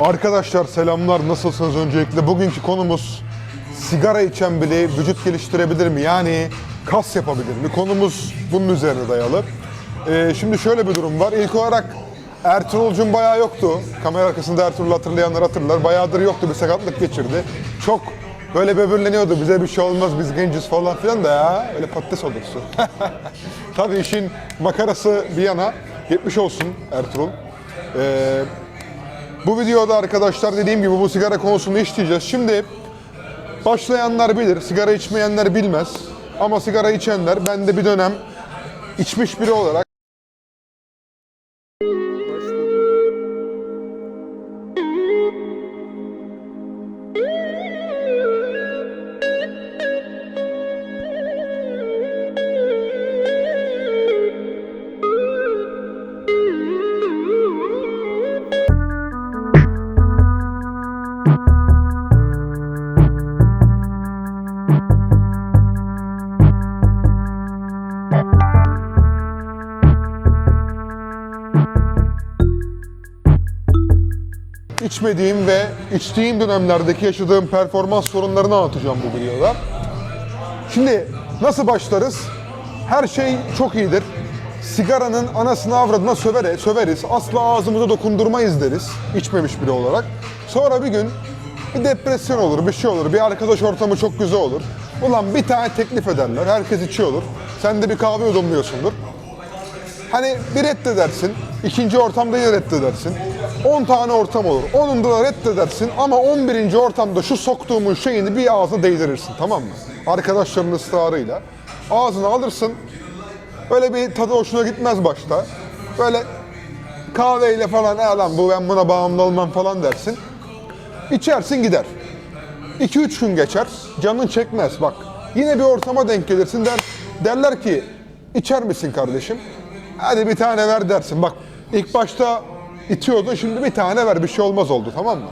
Arkadaşlar selamlar. Nasılsınız öncelikle? Bugünkü konumuz sigara içen bile vücut geliştirebilir mi? Yani kas yapabilir mi? Konumuz bunun üzerine dayalı. Ee, şimdi şöyle bir durum var. İlk olarak Ertuğrul'cum bayağı yoktu. Kamera arkasında Ertuğrul hatırlayanlar hatırlar. Bayağıdır yoktu bir sakatlık geçirdi. Çok böyle böbürleniyordu. Bize bir şey olmaz biz genciz falan filan da ya. Öyle patates olursun. Tabii işin makarası bir yana. 70 olsun Ertuğrul. Ee, bu videoda arkadaşlar dediğim gibi bu sigara konusunu işleyeceğiz. Şimdi başlayanlar bilir, sigara içmeyenler bilmez. Ama sigara içenler, ben de bir dönem içmiş biri olarak içmediğim ve içtiğim dönemlerdeki yaşadığım performans sorunlarını anlatacağım bu videoda. Şimdi nasıl başlarız? Her şey çok iyidir. Sigaranın anasını avradına sövere, söveriz. Asla ağzımıza dokundurmayız deriz. içmemiş biri olarak. Sonra bir gün bir depresyon olur, bir şey olur. Bir arkadaş ortamı çok güzel olur. Ulan bir tane teklif ederler. Herkes içiyordur. Sen de bir kahve yudumluyorsundur. Hani bir reddedersin, ikinci ortamda yine reddedersin. 10 tane ortam olur. Onunda da reddedersin ama 11. ortamda şu soktuğumun şeyini bir ağzına değdirirsin tamam mı? Arkadaşlarının ısrarıyla. Ağzına alırsın. Böyle bir tadı hoşuna gitmez başta. Böyle kahveyle falan "Ha lan bu ben buna bağımlı olmam falan dersin. İçersin gider. 2-3 gün geçer, canın çekmez bak. Yine bir ortama denk gelirsin der, derler ki içer misin kardeşim? Hadi bir tane ver dersin. Bak ilk başta itiyordun şimdi bir tane ver bir şey olmaz oldu tamam mı?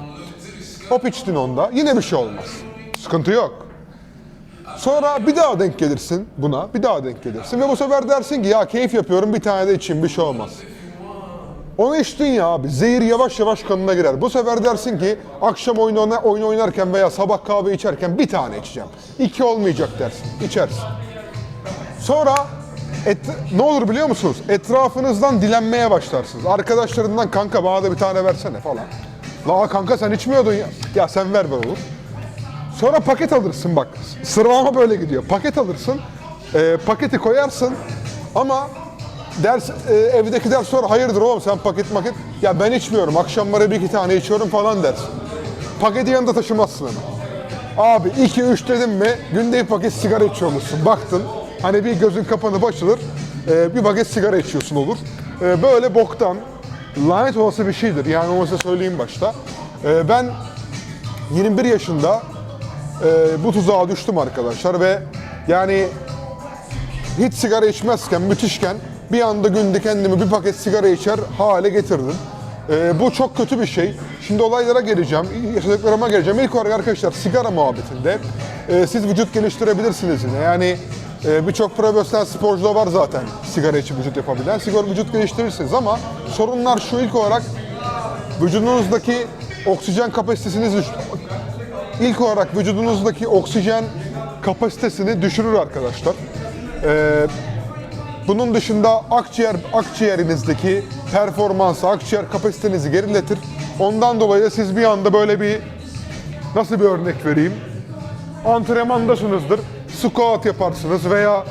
Hop içtin onda yine bir şey olmaz. Sıkıntı yok. Sonra bir daha denk gelirsin buna, bir daha denk gelirsin ve bu sefer dersin ki ya keyif yapıyorum bir tane de içeyim bir şey olmaz. Onu içtin ya abi. Zehir yavaş yavaş kanına girer. Bu sefer dersin ki akşam oyun, oyun oynarken veya sabah kahve içerken bir tane içeceğim. İki olmayacak dersin. İçersin. Sonra et, ne olur biliyor musunuz? Etrafınızdan dilenmeye başlarsınız. Arkadaşlarından kanka bana da bir tane versene falan. La kanka sen içmiyordun ya. Ya sen ver ver olur. Sonra paket alırsın bak. Sıralama böyle gidiyor. Paket alırsın. e, paketi koyarsın. Ama ders e, evdekiler sonra hayırdır oğlum sen paket maket. Ya ben içmiyorum. Akşamları bir iki tane içiyorum falan dersin. Paketi yanında taşımazsın hemen. Abi 2-3 dedim mi günde bir paket sigara içiyormuşsun. Baktın hani bir gözün kapanıp açılır. e, bir paket sigara içiyorsun olur. E, böyle boktan lanet olası bir şeydir. Yani onu size söyleyeyim başta. E, ben 21 yaşında e, bu tuzağa düştüm arkadaşlar ve yani hiç sigara içmezken, müthişken bir anda günde kendimi bir paket sigara içer hale getirdim. E, bu çok kötü bir şey. Şimdi olaylara geleceğim, yaşadıklarıma geleceğim. İlk olarak arkadaşlar sigara muhabbetinde e, siz vücut geliştirebilirsiniz yine. Yani e, birçok profesyonel sporcuda var zaten sigara içip vücut yapabilen. Sigara vücut geliştirirsiniz ama sorunlar şu ilk olarak vücudunuzdaki oksijen kapasitesiniz düştü. İlk olarak vücudunuzdaki oksijen kapasitesini düşürür arkadaşlar. Ee, bunun dışında akciğer akciğerinizdeki performansı, akciğer kapasitenizi geriletir. Ondan dolayı da siz bir anda böyle bir nasıl bir örnek vereyim? Antrenmandasınızdır. Squat yaparsınız veya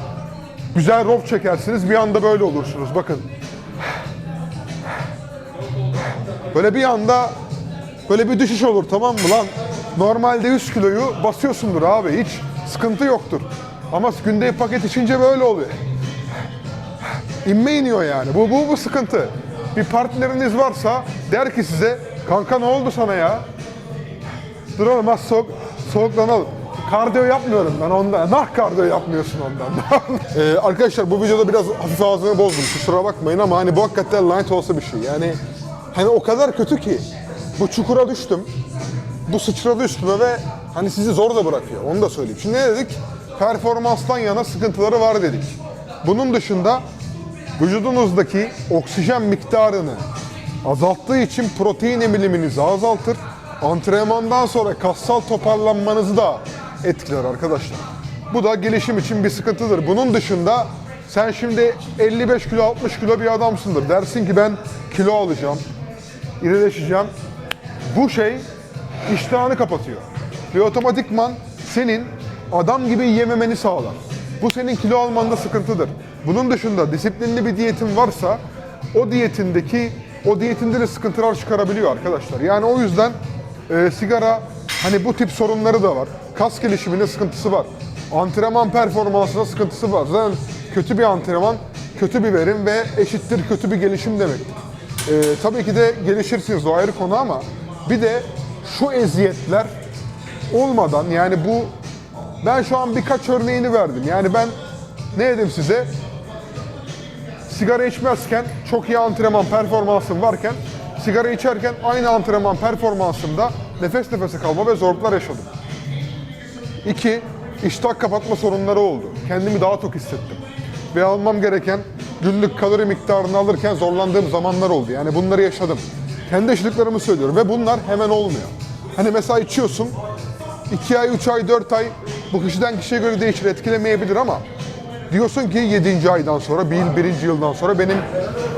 güzel row çekersiniz. Bir anda böyle olursunuz. Bakın. Böyle bir anda böyle bir düşüş olur tamam mı lan? Normalde 100 kiloyu basıyorsundur abi hiç sıkıntı yoktur. Ama günde bir paket içince böyle oluyor. İnme iniyor yani. Bu, bu, bu sıkıntı. Bir partneriniz varsa der ki size kanka ne oldu sana ya? Dur oğlum az soğuk, soğuklanalım. Kardiyo yapmıyorum ben ondan. Nah kardiyo yapmıyorsun ondan. ee, arkadaşlar bu videoda biraz hafif ağzımı bozdum. Kusura bakmayın ama hani bu hakikaten lanet olsa bir şey. Yani hani o kadar kötü ki bu çukura düştüm. Bu sıçradı üstüme ve hani sizi zor da bırakıyor. Onu da söyleyeyim. Şimdi ne dedik? Performanstan yana sıkıntıları var dedik. Bunun dışında vücudunuzdaki oksijen miktarını Azalttığı için protein emiliminizi azaltır. Antrenmandan sonra kassal toparlanmanızı da etkiler arkadaşlar. Bu da gelişim için bir sıkıntıdır. Bunun dışında sen şimdi 55 kilo 60 kilo bir adamsındır. Dersin ki ben kilo alacağım, irileşeceğim. Bu şey iştahını kapatıyor. Ve otomatikman senin adam gibi yememeni sağlar. Bu senin kilo almanda sıkıntıdır. Bunun dışında disiplinli bir diyetin varsa o diyetindeki o diyetinde de sıkıntılar çıkarabiliyor arkadaşlar. Yani o yüzden e, sigara hani bu tip sorunları da var. Kas gelişiminde sıkıntısı var. Antrenman performansında sıkıntısı var. Zaten kötü bir antrenman, kötü bir verim ve eşittir kötü bir gelişim demektir. Ee, tabii ki de gelişirsiniz o ayrı konu ama bir de şu eziyetler olmadan yani bu ben şu an birkaç örneğini verdim. Yani ben ne dedim size? Sigara içmezken çok iyi antrenman performansım varken sigara içerken aynı antrenman performansımda nefes nefese kalma ve zorluklar yaşadım. İki, iştah kapatma sorunları oldu. Kendimi daha tok hissettim. Ve almam gereken günlük kalori miktarını alırken zorlandığım zamanlar oldu. Yani bunları yaşadım. Kendi yaşadıklarımı söylüyorum ve bunlar hemen olmuyor. Hani mesela içiyorsun, 2 ay, 3 ay, 4 ay bu kişiden kişiye göre değişir, etkilemeyebilir ama diyorsun ki 7. aydan sonra, 1, 1. yıldan sonra benim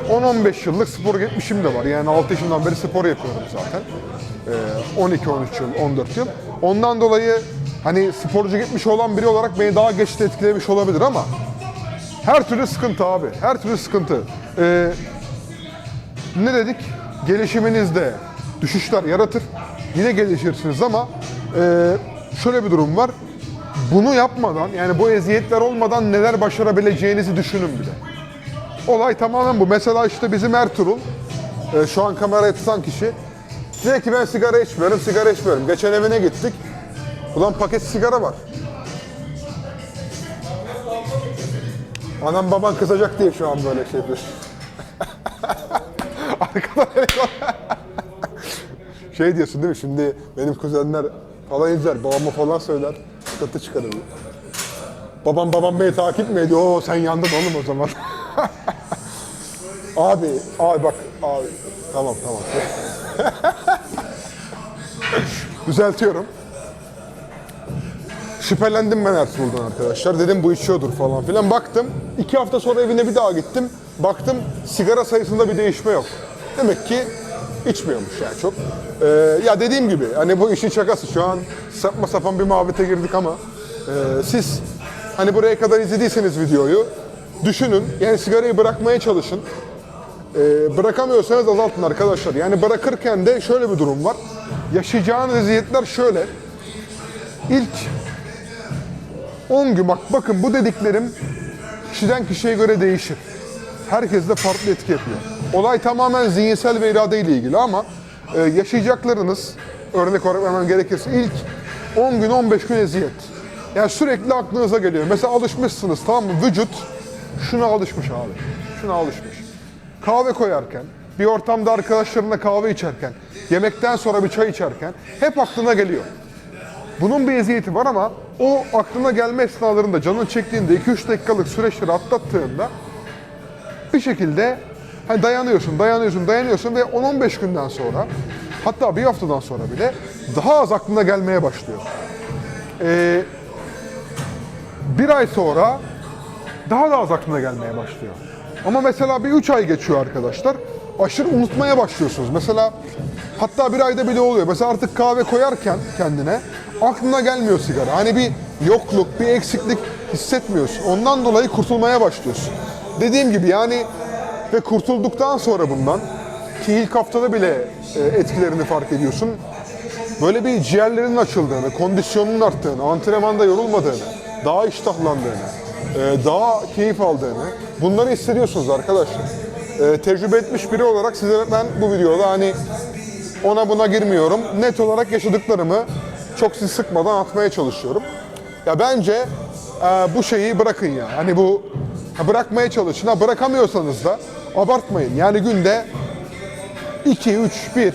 10-15 yıllık spor geçmişim de var. Yani 6 yaşından beri spor yapıyorum zaten. Ee, 12-13 yıl, 14 yıl. Ondan dolayı hani sporcu gitmiş olan biri olarak beni daha geç de etkilemiş olabilir ama her türlü sıkıntı abi. Her türlü sıkıntı. Ee, ne dedik? Gelişiminizde düşüşler yaratır. Yine gelişirsiniz ama e, şöyle bir durum var. Bunu yapmadan yani bu eziyetler olmadan neler başarabileceğinizi düşünün bile. Olay tamamen bu. Mesela işte bizim Ertuğrul, e, şu an kamerayı tutan kişi, diyor ki ben sigara içmiyorum, sigara içmiyorum. Geçen evine gittik. Ulan paket sigara var. Anam baban kızacak diye şu an böyle şey yapıyor. Arkadan şey diyorsun değil mi? Şimdi benim kuzenler falan izler, babama falan söyler. Sıkıntı çıkarır. Babam babam beni takip mi ediyor? Oo sen yandın oğlum o zaman. abi, abi bak abi. Tamam tamam. Düzeltiyorum. Şüphelendim ben Ertuğrul'dan arkadaşlar. Dedim bu içiyordur falan filan. Baktım. iki hafta sonra evine bir daha gittim. Baktım sigara sayısında bir değişme yok. Demek ki içmiyormuş yani çok. Ee, ya dediğim gibi hani bu işin şakası. Şu an sapma sapan bir muhabbete girdik ama e, siz hani buraya kadar izlediyseniz videoyu düşünün. Yani sigarayı bırakmaya çalışın. Ee, bırakamıyorsanız azaltın arkadaşlar. Yani bırakırken de şöyle bir durum var. Yaşayacağınız eziyetler şöyle. İlk 10 gün bak bakın bu dediklerim kişiden kişiye göre değişir. Herkes de farklı etki yapıyor. Olay tamamen zihinsel ve irade ile ilgili ama e, yaşayacaklarınız örnek olarak vermem gerekirse ilk 10 gün 15 gün eziyet. Yani sürekli aklınıza geliyor. Mesela alışmışsınız tamam mı? Vücut şuna alışmış abi. Şuna alışmış. Kahve koyarken, bir ortamda arkadaşlarınla kahve içerken, yemekten sonra bir çay içerken hep aklına geliyor. Bunun bir eziyeti var ama o aklına gelme esnalarında canın çektiğinde 2-3 dakikalık süreçleri atlattığında bir şekilde hani dayanıyorsun, dayanıyorsun, dayanıyorsun ve 10-15 günden sonra hatta bir haftadan sonra bile daha az aklına gelmeye başlıyor. Ee, bir ay sonra daha da az aklına gelmeye başlıyor. Ama mesela bir 3 ay geçiyor arkadaşlar. Aşırı unutmaya başlıyorsunuz. Mesela hatta bir ayda bile oluyor. Mesela artık kahve koyarken kendine aklına gelmiyor sigara. Hani bir yokluk, bir eksiklik hissetmiyorsun. Ondan dolayı kurtulmaya başlıyorsun. Dediğim gibi yani ve kurtulduktan sonra bundan ki ilk haftada bile e, etkilerini fark ediyorsun. Böyle bir ciğerlerinin açıldığını, kondisyonunun arttığını, antrenmanda yorulmadığını, daha iştahlandığını, e, daha keyif aldığını bunları hissediyorsunuz arkadaşlar. E, tecrübe etmiş biri olarak size ben bu videoda hani ona buna girmiyorum. Net olarak yaşadıklarımı çok sizi sıkmadan atmaya çalışıyorum. Ya bence e, bu şeyi bırakın ya. Hani bu bırakmaya çalışın. Ha, bırakamıyorsanız da abartmayın. Yani günde 2, 3, 1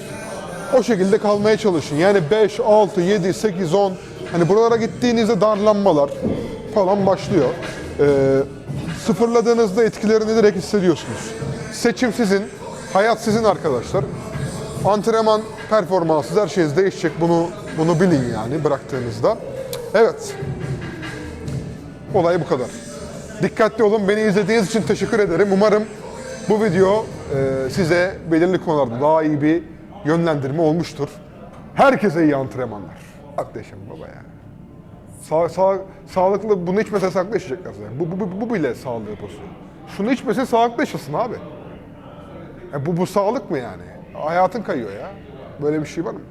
o şekilde kalmaya çalışın. Yani 5, 6, 7, 8, 10 hani buralara gittiğinizde darlanmalar falan başlıyor. Ee, sıfırladığınızda etkilerini direkt hissediyorsunuz. Seçim sizin. Hayat sizin arkadaşlar. Antrenman performansınız her şeyiniz değişecek. Bunu bunu bilin yani bıraktığınızda. Evet. Olay bu kadar. Dikkatli olun. Beni izlediğiniz için teşekkür ederim. Umarım bu video e, size belirli konularda daha iyi bir yönlendirme olmuştur. Herkese iyi antrenmanlar. Akdeşim baba ya. Sağ, sağ, sağlıklı bunu içmese sağlıklı yaşayacaklar zaten. Bu, bu, bu, bu bile sağlığı bozuyor. Şunu içmese sağlıklı yaşasın abi. Ya bu, bu sağlık mı yani? Hayatın kayıyor ya. Böyle bir şey var mı?